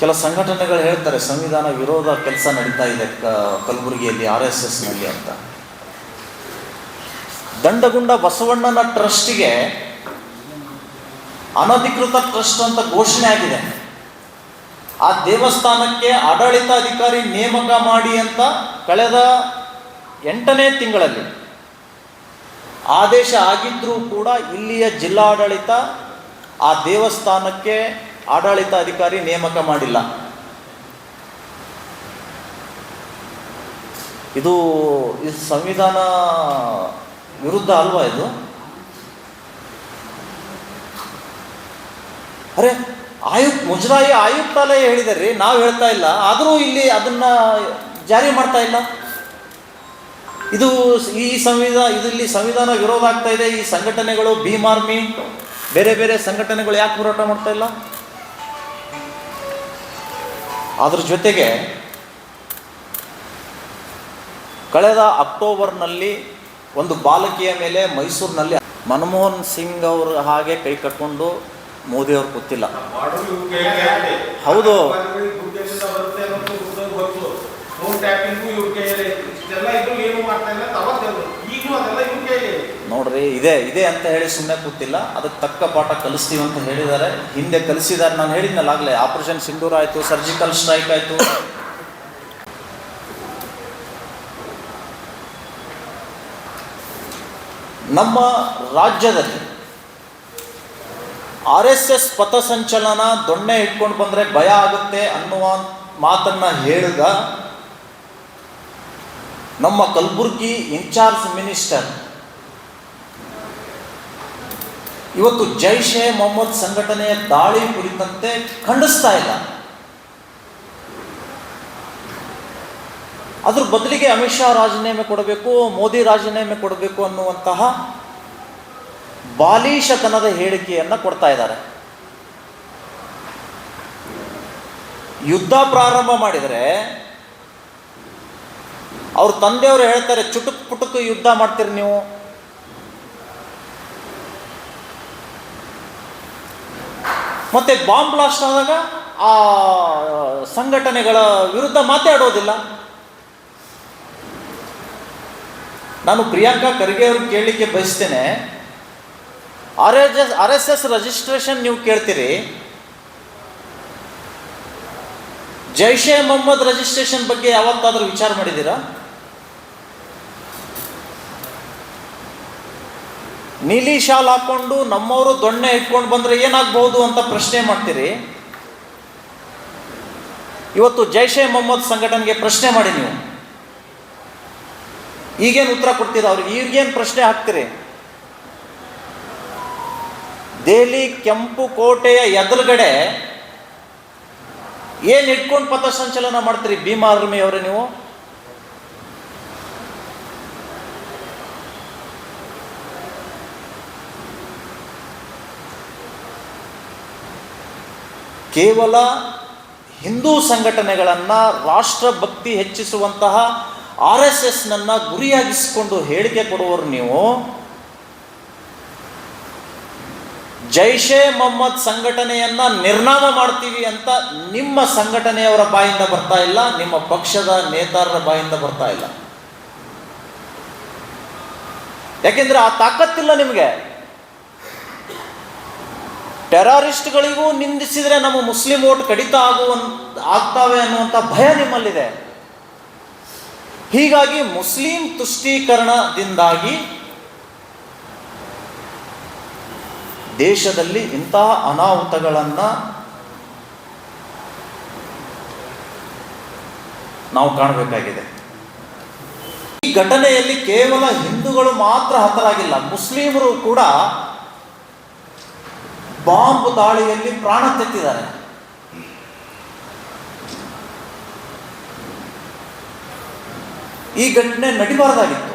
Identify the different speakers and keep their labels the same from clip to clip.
Speaker 1: ಕೆಲ ಸಂಘಟನೆಗಳು ಹೇಳ್ತಾರೆ, ಸಂವಿಧಾನ ವಿರೋಧ ಕೆಲಸ ನಡೀತಾ ಇದೆ ಕಲಬುರಗಿಯಲ್ಲಿ, ಆರ್ ಎಸ್ ಎಸ್ನಲ್ಲಿ ಅಂತ. ದಂಡಗುಂಡ ಬಸವಣ್ಣನ ಟ್ರಸ್ಟಿಗೆ ಅನಧಿಕೃತ ಟ್ರಸ್ಟ್ ಅಂತ ಘೋಷಣೆ ಆಗಿದೆ. ಆ ದೇವಸ್ಥಾನಕ್ಕೆ ಆಡಳಿತಾಧಿಕಾರಿ ನೇಮಕ ಮಾಡಿ ಅಂತ ಕಳೆದ ಎಂಟನೇ ತಿಂಗಳಲ್ಲಿ ಆದೇಶ ಆಗಿದ್ರೂ ಕೂಡ ಇಲ್ಲಿಯ ಜಿಲ್ಲಾಡಳಿತ ಆ ದೇವಸ್ಥಾನಕ್ಕೆ ಆಡಳಿತ ಅಧಿಕಾರಿ ನೇಮಕ ಮಾಡಿಲ್ಲ. ಇದು ಇದು ಸಂವಿಧಾನ ವಿರುದ್ಧ ಅಲ್ವಾ ಇದು? ಅರೆ ಆಯುಕ್ತ ಮುಜರಾಯಿ ಆಯುಕ್ತಾಲಯ ಹೇಳಿದಾರೆ ರೀ ನಾವು ಹೇಳ್ತಾ ಇಲ್ಲ. ಆದರೂ ಇಲ್ಲಿ ಅದನ್ನ ಜಾರಿ ಮಾಡ್ತಾ ಇಲ್ಲ. ಇದು ಈ ಸಂವಿಧಾನ ಇದರಲ್ಲಿ ಸಂವಿಧಾನ ವಿರೋಧ ಆಗ್ತಾ ಇದೆ. ಈ ಸಂಘಟನೆಗಳು ಭೀಮ್ ಆರ್ಮಿ, ಬೇರೆ ಬೇರೆ ಸಂಘಟನೆಗಳು ಯಾಕೆ ಹೋರಾಟ ಮಾಡ್ತಾ ಇಲ್ಲ? ಅದ್ರ ಜೊತೆಗೆ ಕಳೆದ ಅಕ್ಟೋಬರ್ನಲ್ಲಿ ಒಂದು ಬಾಲಕಿಯ ಮೇಲೆ ಮೈಸೂರಿನಲ್ಲಿ ಮನಮೋಹನ್ ಸಿಂಗ್ ಅವರು ಹಾಗೆ ಕೈ ಕಟ್ಕೊಂಡು ಮೋದಿ ಅವರು ಗೊತ್ತಿಲ್ಲ. ಹೌದು.
Speaker 2: ಏನು ಮಾಡ್ತಾ ಇಲ್ಲ
Speaker 1: ನೋಡ್ರಿ, ಇದೆ ಇದೆ ಅಂತ ಹೇಳಿ ಸುಮ್ಮನೆ ಕೂತಿಲ್ಲ. ಅದಕ್ಕೆ ತಕ್ಕ ಪಾಠ ಕಲಿಸ್ತೀವಿ ಅಂತ ಹೇಳಿದ್ದಾರೆ. ಹಿಂದೆ ಕಲಿಸಿದ್ದಾರೆ. ನಾನು ಹೇಳಿದ್ನಲ್ಲ ಆಗಲೇ, ಆಪರೇಷನ್ ಸಿಂಧೂರ್ ಆಯಿತು, ಸರ್ಜಿಕಲ್ ಸ್ಟ್ರೈಕ್ ಆಯಿತು. ನಮ್ಮ ರಾಜ್ಯದಲ್ಲಿ ಆರ್ ಎಸ್ ಎಸ್ ಪಥಸಂಚಲನ ದೊಣ್ಣೆ ಇಟ್ಕೊಂಡು ಬಂದರೆ ಭಯ ಆಗುತ್ತೆ ಅನ್ನುವ ಮಾತನ್ನು ಹೇಳಿದ ನಮ್ಮ ಕಲಬುರ್ಗಿ ಇನ್ಚಾರ್ಜ್ ಮಿನಿಸ್ಟರ್ ಇವತ್ತು ಜೈಷ್ ಎ ಮೊಹಮ್ಮದ್ ಸಂಘಟನೆಯ ದಾಳಿ ಕುರಿತಂತೆ ಖಂಡಿಸ್ತಾ ಇಲ್ಲ. ಅದ್ರ ಬದಲಿಗೆ ಅಮಿತ್ ಶಾ ರಾಜೀನಾಮೆ ಕೊಡಬೇಕು, ಮೋದಿ ರಾಜೀನಾಮೆ ಕೊಡಬೇಕು ಅನ್ನುವಂತಹ ಬಾಲೀಶತನದ ಹೇಳಿಕೆಯನ್ನು ಕೊಡ್ತಾ ಇದ್ದಾರೆ. ಯುದ್ಧ ಪ್ರಾರಂಭ ಮಾಡಿದರೆ ಅವ್ರ ತಂದೆಯವರು ಹೇಳ್ತಾರೆ, ಚುಟುಕ್ ಪುಟುಕು ಯುದ್ಧ ಮಾಡ್ತೀರಿ ನೀವು. ಮತ್ತೆ ಬಾಂಬ್ ಬ್ಲಾಸ್ಟ್ ಆದಾಗ ಆ, ಸಂಘಟನೆಗಳ ವಿರುದ್ಧ ಮಾತಾಡೋದಿಲ್ಲ ನಾನು ಪ್ರಿಯಾಂಕಾ ಖರ್ಗೆ ಅವ್ರಿಗೆ ಕೇಳಲಿಕ್ಕೆ ಬಯಸ್ತೇನೆ. R S S R S S registration ನೀವು ಕೇಳ್ತೀರಿ. ಜೈಷೆ ಮೊಹಮ್ಮದ್ ರಿಜಿಸ್ಟ್ರೇಷನ್ ಬಗ್ಗೆ ಯಾವತ್ತಾದರೂ ವಿಚಾರ ಮಾಡಿದ್ದೀರಾ? ನೀಲಿ ಶಾಲ್ ಹಾಕೊಂಡು ನಮ್ಮವರು ದೊಣ್ಣೆ ಇಟ್ಕೊಂಡು ಬಂದ್ರೆ ಏನಾಗ್ಬಹುದು ಅಂತ ಪ್ರಶ್ನೆ ಮಾಡ್ತೀರಿ? ಇವತ್ತು ಜೈಷೆ ಮೊಹಮ್ಮದ್ ಸಂಘಟನೆಗೆ ಪ್ರಶ್ನೆ ಮಾಡಿ ನೀವು. ಈಗೇನು ಉತ್ತರ ಕೊಡ್ತೀರಾ ಅವ್ರಿಗೆ? ಈಗೇನು ಪ್ರಶ್ನೆ ಹಾಕ್ತೀರಿ? ದೆಹಲಿ ಕೆಂಪು ಕೋಟೆಯ ಎದುರುಗಡೆ ಏನು ಇಟ್ಕೊಂಡು ಪಥಸಂಚಲನ ಮಾಡ್ತೀರಿ ಭೀಮಾ ಅವರೇ ನೀವು? ಕೇವಲ ಹಿಂದೂ ಸಂಘಟನೆಗಳನ್ನು ರಾಷ್ಟ್ರಭಕ್ತಿ ಹೆಚ್ಚಿಸುವಂತಹ ಆರ್ ಎಸ್ ಎಸ್ನನ್ನು ಗುರಿಯಾಗಿಸಿಕೊಂಡು ಹೇಳಿಕೆ ಕೊಡುವರು ನೀವು. ಜೈಷೆ ಮೊಹಮ್ಮದ್ ಸಂಘಟನೆಯನ್ನ ನಿರ್ನಾಮ ಮಾಡ್ತೀವಿ ಅಂತ ನಿಮ್ಮ ಸಂಘಟನೆಯವರ ಬಾಯಿಂದ ಬರ್ತಾ ಇಲ್ಲ, ನಿಮ್ಮ ಪಕ್ಷದ ನೇತಾರರ ಬಾಯಿಂದ ಬರ್ತಾ ಇಲ್ಲ. ಯಾಕೆಂದ್ರೆ ಆ ತಾಕತ್ತಿಲ್ಲ ನಿಮಗೆ. ಟೆರರಿಸ್ಟ್ಗಳಿಗೂ ನಿಂದಿಸಿದರೆ ನಮ್ಮ ಮುಸ್ಲಿಂ ಓಟ್ ಕಡಿತ ಆಗುವ ಆಗ್ತಾವೆ ಅನ್ನುವಂಥ ಭಯ ನಿಮ್ಮಲ್ಲಿದೆ. ಹೀಗಾಗಿ ಮುಸ್ಲಿಂ ತುಷ್ಟೀಕರಣದಿಂದಾಗಿ ದೇಶದಲ್ಲಿ ಇಂತಹ ಅನಾಹುತಗಳನ್ನು ನಾವು ಕಾಣಬೇಕಾಗಿದೆ. ಈ ಘಟನೆಯಲ್ಲಿ ಕೇವಲ ಹಿಂದೂಗಳು ಮಾತ್ರ ಹತರಾಗಿಲ್ಲ, ಮುಸ್ಲಿಮರು ಕೂಡ ಬಾಂಬ್ ದಾಳಿಯಲ್ಲಿ ಪ್ರಾಣ ತೆತ್ತಿದ್ದಾರೆ. ಈ ಘಟನೆ ನಡಿಬಾರದಾಗಿತ್ತು.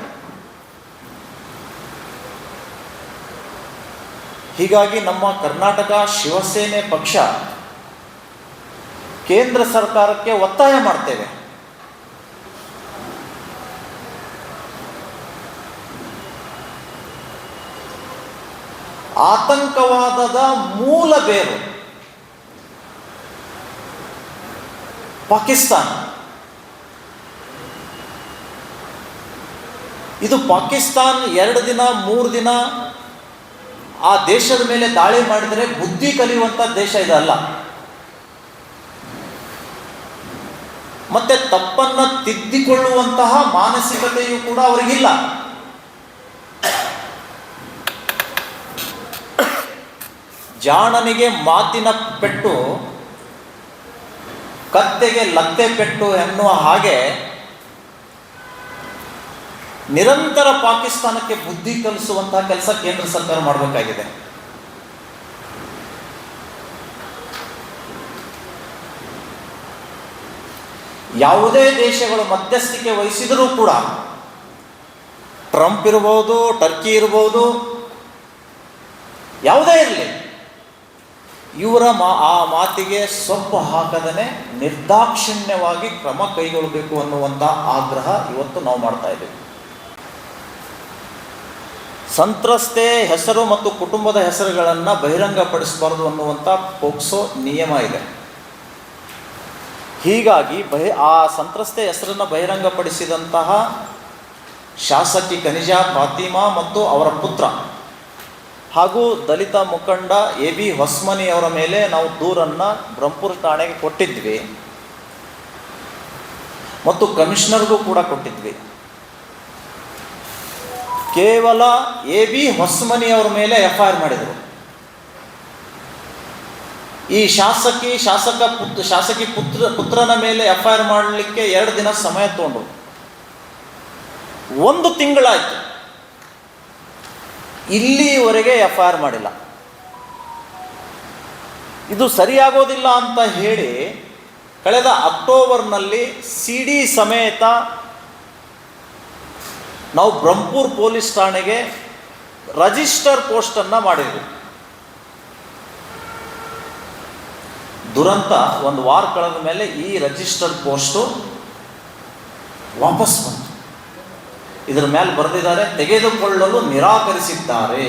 Speaker 1: ಹೀಗಾಗಿ ನಮ್ಮ ಕರ್ನಾಟಕ ಶಿವಸೇನೆ ಪಕ್ಷ ಕೇಂದ್ರ ಸರ್ಕಾರಕ್ಕೆ ಒತ್ತಾಯ ಮಾಡ್ತೇವೆ. ಆತಂಕವಾದದ ಮೂಲ ಬೇರು ಪಾಕಿಸ್ತಾನ. ಇದು ಪಾಕಿಸ್ತಾನ್ ಎರಡು ದಿನ, ಮೂರು ದಿನ ಆ ದೇಶದ ಮೇಲೆ ದಾಳಿ ಮಾಡಿದರೆ ಬುದ್ಧಿ ಕಲಿಯುವಂಥ ದೇಶ ಇದಲ್ಲ. ಮತ್ತೆ ತಪ್ಪನ್ನ ತಿದ್ದಿಕೊಳ್ಳುವಂತಹ ಮಾನಸಿಕತೆಯೂ ಕೂಡ ಅವರಿಗಿಲ್ಲ. ಜಾಣನಿಗೆ ಮಾತಿನ ಪೆಟ್ಟು, ಕತ್ತೆಗೆ ಲತ್ತೆ ಪೆಟ್ಟು ಎನ್ನುವ ಹಾಗೆ ನಿರಂತರ ಪಾಕಿಸ್ತಾನಕ್ಕೆ ಬುದ್ಧಿ ಕಲಿಸುವಂತಹ ಕೆಲಸ ಕೇಂದ್ರ ಸರ್ಕಾರ ಮಾಡಬೇಕಾಗಿದೆ. ಯಾವುದೇ ದೇಶಗಳು ಮಧ್ಯಸ್ಥಿಕೆ ವಹಿಸಿದರೂ ಕೂಡ ಟ್ರಂಪ್ ಇರ್ಬೋದು, ಟರ್ಕಿ ಇರ್ಬೋದು, ಯಾವುದೇ ಇರಲಿ ಇವರ ಮಾ, ಆ ಮಾತಿಗೆ ಸೊಪ್ಪು ಹಾಕದನೆ ನಿರ್ದಾಕ್ಷಿಣ್ಯವಾಗಿ ಕ್ರಮ ಕೈಗೊಳ್ಳಬೇಕು ಅನ್ನುವಂಥ ಆಗ್ರಹ ಇವತ್ತು ನಾವು ಮಾಡ್ತಾ ಇದ್ದೀವಿ. ಸಂತ್ರಸ್ತೆ ಹೆಸರು ಮತ್ತು ಕುಟುಂಬದ ಹೆಸರುಗಳನ್ನು ಬಹಿರಂಗಪಡಿಸಬಾರದು ಅನ್ನುವಂಥ ಪೋಕ್ಸೋ ನಿಯಮ ಇದೆ. ಹೀಗಾಗಿ ಬಹಿ, ಆ ಸಂತ್ರಸ್ತೆ ಹೆಸರನ್ನು ಬಹಿರಂಗಪಡಿಸಿದಂತಹ ಶಾಸಕಿ ಕನಿಜಾ ಫಾತಿಮಾ ಮತ್ತು ಅವರ ಪುತ್ರ ಹಾಗೂ ದಲಿತ ಮುಖಂಡ ಎ ಬಿ ಹೊಸ್ಮನಿ ಅವರ ಮೇಲೆ ನಾವು ದೂರನ್ನು ಬ್ರಹ್ಮಪುರ ಠಾಣೆಗೆ ಕೊಟ್ಟಿದ್ವಿ. ಮತ್ತು ಕಮಿಷನರ್ಗೂ ಕೂಡ ಕೊಟ್ಟಿದ್ವಿ. ಕೇವಲ ಎ ಬಿ ಹೊಸ್ಮನಿ ಅವರ ಮೇಲೆ ಎಫ್ ಐ ಮಾಡಿದರು. ಈ ಶಾಸಕಿ, ಶಾಸಕ ಪುತ್ರ, ಶಾಸಕಿ ಪುತ್ರ, ಪುತ್ರನ ಮೇಲೆ ಎಫ್ ಐ ಆರ್ ಮಾಡಲಿಕ್ಕೆ ಎರಡು ದಿನ ಸಮಯ ತಗೊಂಡ್ರು. ಒಂದು ತಿಂಗಳಾಯ್ತು. ಇಲ್ಲಿವರೆಗೆ ಎಫ್ ಐ ಆರ್ ಮಾಡಿಲ್ಲ. ಇದು ಸರಿಯಾಗೋದಿಲ್ಲ ಅಂತ ಹೇಳಿ ಕಳೆದ ಅಕ್ಟೋಬರ್ನಲ್ಲಿ ಸಿ ಡಿ ಸಮೇತ ನಾವು ಬ್ರಹ್ಮಪುರ್ ಪೊಲೀಸ್ ಠಾಣೆಗೆ ರಜಿಸ್ಟರ್ ಪೋಸ್ಟನ್ನು ಮಾಡಿದ್ವಿ. ದುರಂತ ಒಂದು ವಾರ ಕಳೆದ ಮೇಲೆ ಈ ರಜಿಸ್ಟರ್ ಪೋಸ್ಟು ವಾಪಸ್ ಬಂತು. ಇದರ ಮೇಲೆ ಬರೆದಿದ್ದಾರೆ, ತೆಗೆದುಕೊಳ್ಳಲು ನಿರಾಕರಿಸಿದ್ದಾರೆ.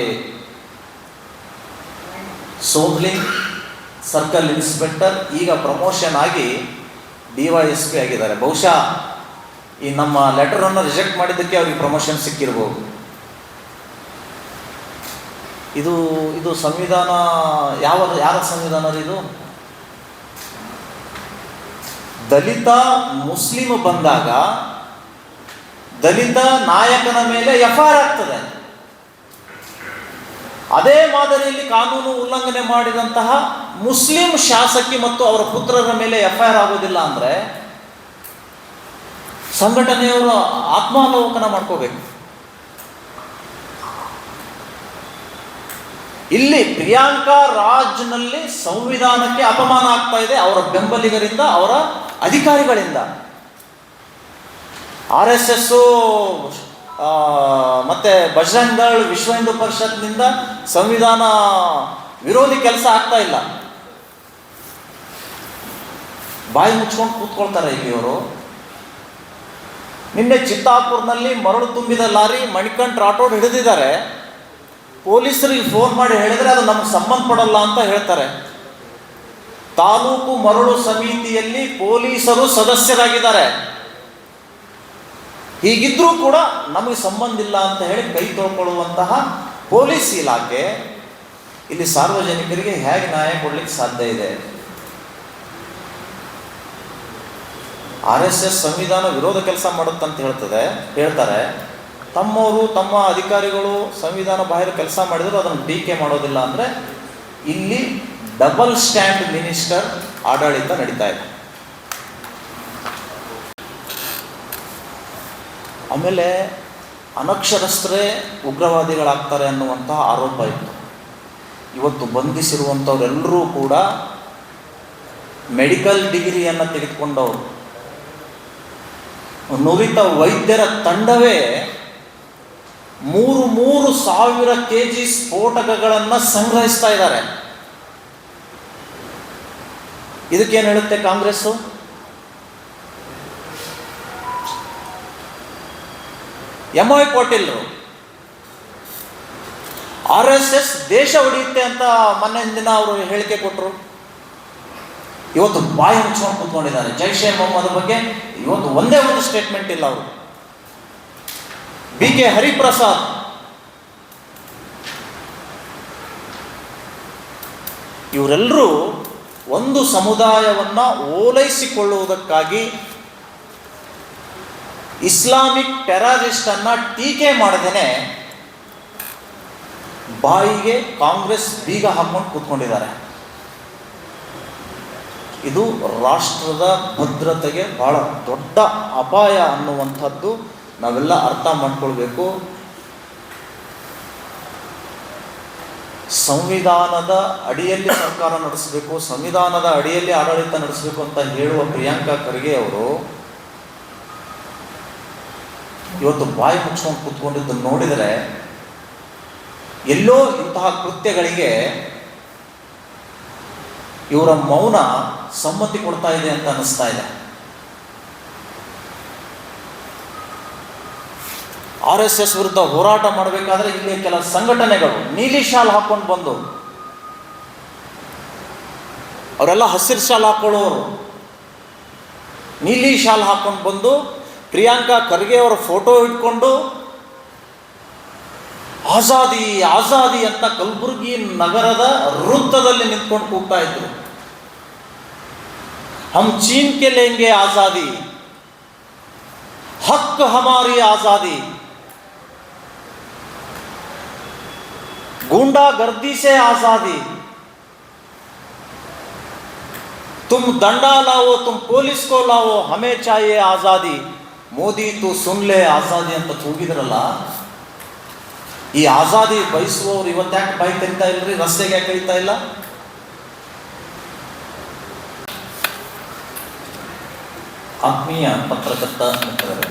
Speaker 1: ಸೋಮ್ಲಿಂಗ್ ಸರ್ಕಲ್ ಇನ್ಸ್ಪೆಕ್ಟರ್, ಈಗ ಪ್ರಮೋಷನ್ ಆಗಿ ಡಿ ಆಗಿದ್ದಾರೆ. ಬಹುಶಃ ಈ ನಮ್ಮ ಲೆಟರನ್ನು ರಿಜೆಕ್ಟ್ ಮಾಡಿದ್ದಕ್ಕೆ ಅವ್ರಿಗೆ ಪ್ರಮೋಷನ್ ಸಿಕ್ಕಿರ್ಬೋದು. ಇದು ಇದು ಸಂವಿಧಾನ, ಯಾವ, ಯಾರ ಸಂವಿಧಾನ ಇದು? ದಲಿತ ಮುಸ್ಲಿಮ್ ಬಂದಾಗ ದಲಿತ ನಾಯಕನ ಮೇಲೆ ಎಫ್ ಆರ್ ಆಗ್ತದೆ. ಅದೇ ಮಾದರಿಯಲ್ಲಿ ಕಾನೂನು ಉಲ್ಲಂಘನೆ ಮಾಡಿದಂತಹ ಮುಸ್ಲಿಂ ಶಾಸಕಿ ಮತ್ತು ಅವರ ಪುತ್ರರ ಮೇಲೆ ಎಫ್ ಐ ಆರ್ ಆಗೋದಿಲ್ಲ ಅಂದರೆ ಸಂಘಟನೆಯವರು ಆತ್ಮಾವಲೋಕನ ಮಾಡ್ಕೋಬೇಕು. ಇಲ್ಲಿ ಪ್ರಿಯಾಂಕಾ ರಾಜ್ನಲ್ಲಿ ಸಂವಿಧಾನಕ್ಕೆ ಅಪಮಾನ ಆಗ್ತಾ ಇದೆ ಅವರ ಬೆಂಬಲಿಗರಿಂದ, ಅವರ ಅಧಿಕಾರಿಗಳಿಂದ. ಆರ್ ಎಸ್ ಎಸ್ಸು ಮತ್ತು ಬಜರಂಗ್ ದಳ್ ವಿಶ್ವ ಹಿಂದೂ ಪರಿಷತ್ನಿಂದ ಸಂವಿಧಾನ ವಿರೋಧಿ ಕೆಲಸ ಆಗ್ತಾ ಇಲ್ಲ. ಬಾಯಿ ಮುಚ್ಕೊಂಡು ಕೂತ್ಕೊಳ್ತಾರೆ ಇಲ್ಲಿ ಇವರು. ನಿನ್ನೆ ಚಿತ್ತಾಪುರ್ನಲ್ಲಿ ಮರಳು ತುಂಬಿದ ಲಾರಿ ಮಣಿಕಂಠ್ ರಾಠೋಡ್ ಹಿಡಿದಿದ್ದಾರೆ. ಪೊಲೀಸರಿಗೆ ಫೋನ್ ಮಾಡಿ ಹೇಳಿದ್ರೆ ಅದು ನಮ್ಗೆ ಸಂಬಂಧಪಡಲ್ಲ ಅಂತ ಹೇಳ್ತಾರೆ. ತಾಲೂಕು ಮರಳು ಸಮಿತಿಯಲ್ಲಿ ಪೊಲೀಸರು ಸದಸ್ಯರಾಗಿದ್ದಾರೆ. ಹೀಗಿದ್ರೂ ಕೂಡ ನಮಗೆ ಸಂಬಂಧ ಇಲ್ಲ ಅಂತ ಹೇಳಿ ಕೈ ತೊಳ್ಕೊಳ್ಳುವಂತಹ ಪೊಲೀಸ್ ಇಲಾಖೆ ಇಲ್ಲಿ ಸಾರ್ವಜನಿಕರಿಗೆ ಹೇಗೆ ನ್ಯಾಯ ಕೊಡ್ಲಿಕ್ಕೆ ಸಾಧ್ಯ ಇದೆ? ಆರ್ ಎಸ್ ಎಸ್ ಸಂವಿಧಾನ ವಿರೋಧ ಕೆಲಸ ಮಾಡುತ್ತಂತ ಹೇಳ್ತದೆ, ಹೇಳ್ತಾರೆ. ತಮ್ಮವರು, ತಮ್ಮ ಅಧಿಕಾರಿಗಳು ಸಂವಿಧಾನ ಬಾಹಿರ ಕೆಲಸ ಮಾಡಿದ್ರು ಅದನ್ನು ಟೀಕೆ ಮಾಡೋದಿಲ್ಲ ಅಂದರೆ ಇಲ್ಲಿ ಡಬಲ್ ಸ್ಟ್ಯಾಂಡ್ ಮಿನಿಸ್ಟರ್ ಆಡಳಿತ ನಡೀತಾ ಇದೆ. ಆಮೇಲೆ ಅನಕ್ಷರಸ್ಥರೇ ಉಗ್ರವಾದಿಗಳಾಗ್ತಾರೆ ಅನ್ನುವಂತಹ ಆರೋಪ ಇತ್ತು. ಇವತ್ತು ಬಂಧಿಸಿರುವಂಥವರೆಲ್ಲರೂ ಕೂಡ ಮೆಡಿಕಲ್ ಡಿಗ್ರಿಯನ್ನು ತೆಗೆದುಕೊಂಡವರು. ನುರಿತ ವೈದ್ಯರ ತಂಡವೇ ಮೂರು ಮೂರು ಸಾವಿರ ಕೆ ಜಿ ಸ್ಫೋಟಕಗಳನ್ನು ಸಂಗ್ರಹಿಸ್ತಾ ಇದ್ದಾರೆ. ಇದಕ್ಕೇನು ಹೇಳುತ್ತೆ ಕಾಂಗ್ರೆಸ್ಸು? ಎಂ ಐ ಪಾಟೀಲ್ರು ಆರ್ ಎಸ್ ಎಸ್ ದೇಶ ಹೊಡೆಯುತ್ತೆ ಅಂತ ಮೊನ್ನೆ ದಿನ ಅವರು ಹೇಳಿಕೆ ಕೊಟ್ಟರು ಇವತ್ತು ಬಾಯಿ ಮುಚ್ಕೊಂಡು ಕೂತ್ಕೊಂಡಿದ್ದಾರೆ. ಜೈಷೆ ಮೊಹಮ್ಮದ್ ಬಗ್ಗೆ ಇವತ್ತು ಒಂದೇ ಒಂದು ಸ್ಟೇಟ್ಮೆಂಟ್ ಇಲ್ಲ ಅವರು. B K Hariprasad. ಇವರೆಲ್ಲರೂ ಒಂದು ಸಮುದಾಯವನ್ನು ಓಲೈಸಿಕೊಳ್ಳುವುದಕ್ಕಾಗಿ ಇಸ್ಲಾಮಿಕ್ ಟೆರರಿಸ್ಟ್ ಅನ್ನ ಟೀಕೆ ಮಾಡದೇನೆ ಬಾಯಿಗೆ ಕಾಂಗ್ರೆಸ್ ಬೀಗ ಹಾಕೊಂಡು ಕೂತ್ಕೊಂಡಿದ್ದಾರೆ. ಇದು ರಾಷ್ಟ್ರದ ಭದ್ರತೆಗೆ ಬಹಳ ದೊಡ್ಡ ಅಪಾಯ ಅನ್ನುವಂಥದ್ದು ನಾವೆಲ್ಲ ಅರ್ಥ ಮಾಡ್ಕೊಳ್ಬೇಕು. ಸಂವಿಧಾನದ ಅಡಿಯಲ್ಲಿ ಸರ್ಕಾರ ನಡೆಸಬೇಕು, ಸಂವಿಧಾನದ ಅಡಿಯಲ್ಲಿ ಆಡಳಿತ ನಡೆಸಬೇಕು ಅಂತ ಹೇಳುವ ಪ್ರಿಯಾಂಕಾ ಖರ್ಗೆ ಅವರು ಇವತ್ತು ಬಾಯಿ ಮುಚ್ಕೊಂಡು ಕೂತ್ಕೊಂಡಿದ್ದು ನೋಡಿದರೆ ಎಲ್ಲೋ ಇಂತಹ ಕೃತ್ಯಗಳಿಗೆ ಇವರ ಮೌನ ಸಮ್ಮತಿ ಕೊಡ್ತಾ ಇದೆ ಅಂತ ಅನ್ನಿಸ್ತಾ ಇದೆ. ಆರ್ ಎಸ್ ಎಸ್ ವಿರುದ್ಧ ಹೋರಾಟ ಮಾಡಬೇಕಾದ್ರೆ ಇಲ್ಲಿ ಕೆಲ ಸಂಘಟನೆಗಳು ನೀಲಿ ಶಾಲ್ ಹಾಕೊಂಡು ಬಂದು, ಅವರೆಲ್ಲ ಹಸಿರು ಶಾಲ್ ಹಾಕೊಳ್ಳೋರು, ನೀಲಿ ಶಾಲ್ ಹಾಕೊಂಡು ಬಂದು ಪ್ರಿಯಾಂಕಾ ಖರ್ಗೆ ಅವರ ಫೋಟೋ ಇಟ್ಕೊಂಡು ಆಜಾದಿ ಆಜಾದಿ ಅಂತ ಕಲಬುರಗಿ ನಗರದ ವೃತ್ತದಲ್ಲಿ ನಿಂತ್ಕೊಂಡು ಕೂಗ್ತಾ ಇದ್ರು ಹಮ್ ಚೀನ್ ಕೆ ಲೇಂಗೆ ಆಜಾದಿ ಹಕ್ ಹಮಾರಿ ಆಜಾದಿ गुंडागर्दी से आजादी तुम दंडा लाओ तुम पुलिस को लाओ हमें चाहिए आजादी ಮೋದಿ ತು ಸುನ್ಲೆ ಆಜಾದಿ ಅಂತ ಕೂಗಿದ್ರಲ್ಲ ಈ ಆಜಾದಿ ಬಯಸುವವರು ಇವತ್ತ್ಯಾಕೆ ಬಾಯಿ ತೆರಿತಾ ಇಲ್ರಿ? ರಸ್ತೆಗೆ ಯಾಕೆ ಕಳೀತಾ ಇಲ್ಲ? ಆತ್ಮೀಯ ಪತ್ರಕರ್ತ ಮಿತ್ರರೇ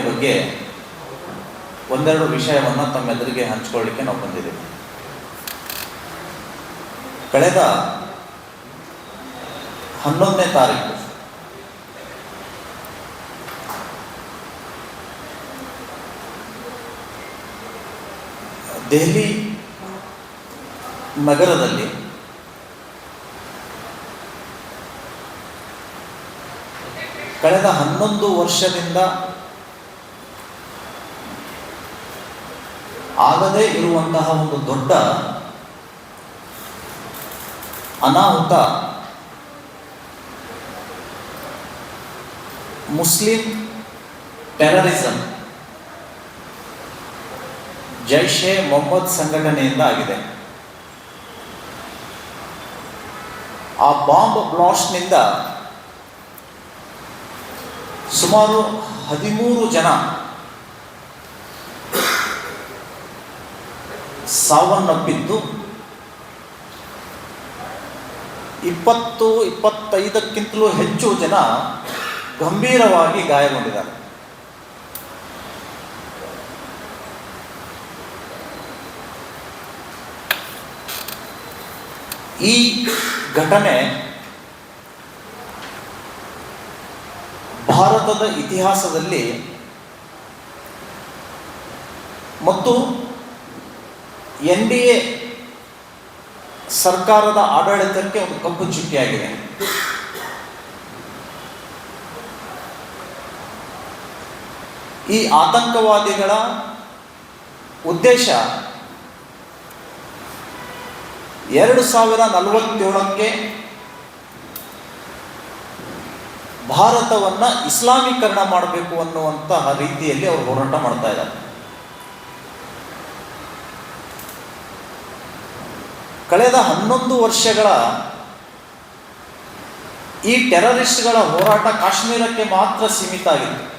Speaker 1: ಬಗ್ಗೆ ಒಂದೆರಡು ವಿಷಯವನ್ನು ತಮ್ಮೆದುರಿಗೆ ಹಂಚಿಕೊಳ್ಳಿಕ್ಕೆ ನಾವು ಬಂದಿದ್ದೀವಿ. ಕಳೆದ ಹನ್ನೊಂದನೇ ತಾರೀಕು. ದೆಹಲಿ ನಗರದಲ್ಲಿ ಕಳೆದ ಹನ್ನೊಂದು ವರ್ಷದಿಂದ ಆಗದೇ ಇರುವಂತಹ ಒಂದು ದೊಡ್ಡ ಅನಾಹುತ ಮುಸ್ಲಿಂ ಟೆರರಿಸಂ ಜೈಷೆ ಮೊಹಮ್ಮದ್ ಸಂಘಟನೆಯಿಂದ ಆಗಿದೆ. ಆ ಬಾಂಬ್ ಬ್ಲಾಸ್ಟ್ನಿಂದ ಸುಮಾರು ಹದಿಮೂರು ಜನ ಸಾವನ್ನಪ್ಪಿದ್ದು, ಇಪ್ಪತ್ತು, ಇಪ್ಪತ್ತೈದಕ್ಕಿಂತಲೂ ಹೆಚ್ಚು ಜನ ಗಂಭೀರವಾಗಿ ಗಾಯಗೊಂಡಿದ್ದಾರೆ. ಈ ಘಟನೆ ಭಾರತದ ಇತಿಹಾಸದಲ್ಲಿ ಮತ್ತು ಎನ್ ಡಿ ಎ ಸರ್ಕಾರದ ಆಡಳಿತಕ್ಕೆ ಒಂದು ಕಪ್ಪು ಚುಕ್ಕಿಯಾಗಿದೆ. ಈ ಆತಂಕವಾದಿಗಳ ಉದ್ದೇಶ ಎರಡು ಸಾವಿರ ನಲವತ್ತೇಳಕ್ಕೆ ಭಾರತವನ್ನು ಇಸ್ಲಾಮೀಕರಣ ಮಾಡಬೇಕು ಅನ್ನುವಂತಹ ರೀತಿಯಲ್ಲಿ ಅವರು ಹೋರಾಟ ಮಾಡ್ತಾ ಇದ್ದಾರೆ. ಕಳೆದ ಹನ್ನೊಂದು ವರ್ಷಗಳ ಈ ಟೆರರಿಸ್ಟ್ಗಳ ಹೋರಾಟ ಕಾಶ್ಮೀರಕ್ಕೆ ಮಾತ್ರ ಸೀಮಿತ ಆಗಿತ್ತು.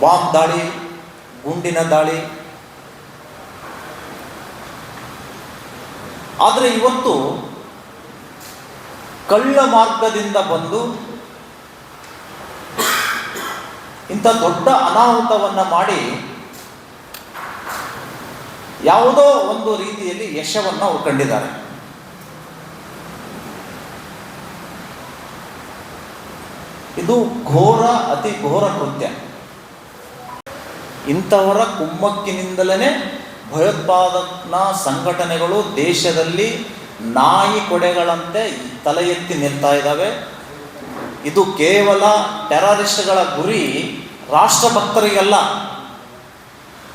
Speaker 1: ಬಾಂಬ್ ದಾಳಿ, ಗುಂಡಿನ ದಾಳಿ. ಆದರೆ ಇವತ್ತು ಕಳ್ಳ ಮಾರ್ಗದಿಂದ ಬಂದು ಇಂಥ ದೊಡ್ಡ ಅನಾಹುತವನ್ನು ಮಾಡಿ ಯಾವುದೋ ಒಂದು ರೀತಿಯಲ್ಲಿ ಯಶವನ್ನು ಅವರು ಕಂಡಿದ್ದಾರೆ. ಇದು ಘೋರ, ಅತಿ ಘೋರ ಕೃತ್ಯ. ಇಂಥವರ ಕುಮ್ಮಕ್ಕಿನಿಂದಲೇ ಭಯೋತ್ಪಾದನಾ ಸಂಘಟನೆಗಳು ದೇಶದಲ್ಲಿ ನಾಯಿ ಕೊಡೆಗಳಂತೆ ತಲೆ ಎತ್ತಿ ನಿಲ್ತಾ ಇದ್ದಾವೆ. ಇದು ಕೇವಲ ಟೆರರಿಸ್ಟ್ಗಳ ಗುರಿ, ರಾಷ್ಟ್ರಭಕ್ತರಿಗೆಲ್ಲ.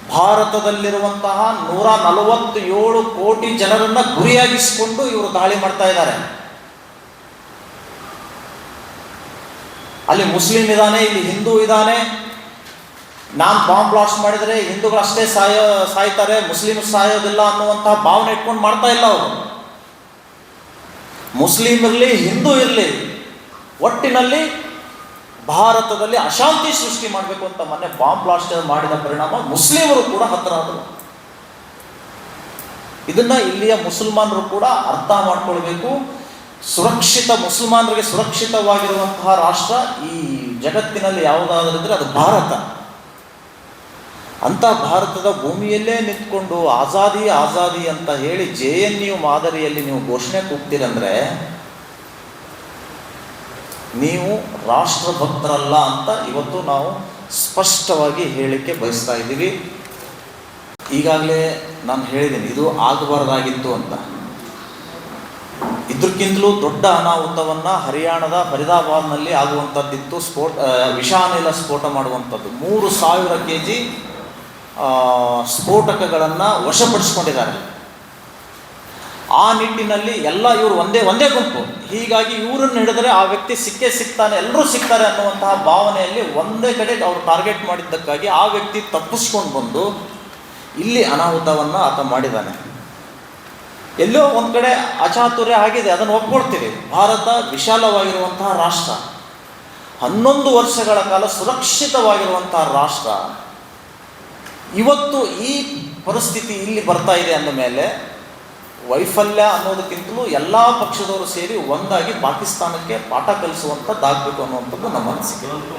Speaker 1: ಭಾರತದಲ್ಲಿರುವಂತಹ ನೂರ ನಲವತ್ತೇಳು ಕೋಟಿ ಜನರನ್ನ ಗುರಿಯಾಗಿಸಿಕೊಂಡು ಇವರು ದಾಳಿ ಮಾಡ್ತಾ ಇದ್ದಾರೆ. ಅಲ್ಲಿ ಮುಸ್ಲಿಂ ಇದ್ದಾನೆ, ಇಲ್ಲಿ ಹಿಂದೂ ಇದ್ದಾನೆ ನಾನು ಬಾಂಬ್ ಬ್ಲಾಸ್ಟ್ ಮಾಡಿದರೆ ಹಿಂದೂಗಳಷ್ಟೇ ಸಾಯೋ, ಸಾಯ್ತಾರೆ ಮುಸ್ಲಿಮ್ ಸಾಯೋದಿಲ್ಲ ಅನ್ನುವಂತಹ ಭಾವನೆ ಇಟ್ಕೊಂಡು ಮಾಡ್ತಾ ಇಲ್ಲ ಅವರು. ಮುಸ್ಲಿಂ ಇರಲಿ, ಹಿಂದೂ ಇರಲಿ, ಒಟ್ಟಿನಲ್ಲಿ ಭಾರತದಲ್ಲಿ ಅಶಾಂತಿ ಸೃಷ್ಟಿ ಮಾಡಬೇಕು ಅಂತ ಮೊನ್ನೆ ಬಾಂಬ್ ಬ್ಲಾಸ್ಟ್ ಮಾಡಿದ ಪರಿಣಾಮ ಮುಸ್ಲಿಮರು ಕೂಡ ಹತ್ತರಾದರು ಇದನ್ನ ಇಲ್ಲಿಯ ಮುಸಲ್ಮಾನರು ಕೂಡ ಅರ್ಥ ಮಾಡ್ಕೊಳ್ಬೇಕು. ಸುರಕ್ಷಿತ, ಮುಸಲ್ಮಾನರಿಗೆ ಸುರಕ್ಷಿತವಾಗಿರುವಂತಹ ರಾಷ್ಟ್ರ ಈ ಜಗತ್ತಿನಲ್ಲಿ ಯಾವುದಾದ್ರೂ ಇದ್ರೆ ಅದು ಭಾರತ. ಅಂತ ಭಾರತದ ಭೂಮಿಯಲ್ಲೇ ನಿಂತ್ಕೊಂಡು ಆಜಾದಿ ಆಜಾದಿ ಅಂತ ಹೇಳಿ ಜೆ ಎನ್ ಯು ಮಾದರಿಯಲ್ಲಿ ನೀವು ಘೋಷಣೆ ಕೂಗ್ತೀರಂದ್ರೆ ನೀವು ರಾಷ್ಟ್ರಭಕ್ತರಲ್ಲ ಅಂತ ಇವತ್ತು ನಾವು ಸ್ಪಷ್ಟವಾಗಿ ಹೇಳಿಕೆ ಬಯಸ್ತಾ ಇದ್ದೀವಿ. ಈಗಾಗಲೇ ನಾನು ಹೇಳಿದ್ದೀನಿ, ಇದು ಆಗಬಾರದಾಗಿತ್ತು ಅಂತ. ಇದಕ್ಕಿಂತಲೂ ದೊಡ್ಡ ಅನಾಹುತವನ್ನು ಹರಿಯಾಣದ ಫರಿದಾಬಾದ್ನಲ್ಲಿ ಆಗುವಂಥದ್ದಿತ್ತು, ಸ್ಫೋಟ ವಿಷಾನಿಲ ಸ್ಫೋಟ ಮಾಡುವಂಥದ್ದು. ಮೂರು ಸಾವಿರ ಕೆ ಜಿ ಸ್ಫೋಟಕಗಳನ್ನು ವಶಪಡಿಸ್ಕೊಂಡಿದ್ದಾರೆ. ಆ ನಿಟ್ಟಿನಲ್ಲಿ ಎಲ್ಲ ಇವರು ಒಂದೇ ಒಂದೇ ಗುಂಪು. ಹೀಗಾಗಿ ಇವರನ್ನು ಹಿಡಿದ್ರೆ ಆ ವ್ಯಕ್ತಿ ಸಿಕ್ಕೇ ಸಿಗ್ತಾನೆ ಎಲ್ಲರೂ ಸಿಗ್ತಾರೆ ಅನ್ನುವಂತಹ ಭಾವನೆಯಲ್ಲಿ ಒಂದೇ ಕಡೆ ಅವರು ಟಾರ್ಗೆಟ್ ಮಾಡಿದ್ದಕ್ಕಾಗಿ ಆ ವ್ಯಕ್ತಿ ತಪ್ಪಿಸ್ಕೊಂಡು ಬಂದು ಇಲ್ಲಿ ಅನಾಹುತವನ್ನು ಆತ ಮಾಡಿದ್ದಾನೆ. ಎಲ್ಲೋ ಒಂದು ಕಡೆ ಅಚಾತುರ್ಯ ಆಗಿದೆ, ಅದನ್ನು ಒಪ್ಕೊಳ್ತೀವಿ ಭಾರತ ವಿಶಾಲವಾಗಿರುವಂತಹ ರಾಷ್ಟ್ರ. ಹನ್ನೊಂದು ವರ್ಷಗಳ ಕಾಲ ಸುರಕ್ಷಿತವಾಗಿರುವಂತಹ ರಾಷ್ಟ್ರ. ಇವತ್ತು ಈ ಪರಿಸ್ಥಿತಿ ಇಲ್ಲಿ ಬರ್ತಾ ಇದೆ ಅಂದ ಮೇಲೆ ವೈಫಲ್ಯ ಅನ್ನೋದಕ್ಕಿಂತಲೂ ಎಲ್ಲ ಪಕ್ಷದವರು ಸೇರಿ ಒಂದಾಗಿ ಪಾಕಿಸ್ತಾನಕ್ಕೆ ಪಾಠ ಕಲಿಸುವಂಥದ್ದಾಗಬೇಕು ಅನ್ನುವಂಥದ್ದು ನಮ್ಮ
Speaker 2: ಇವತ್ತು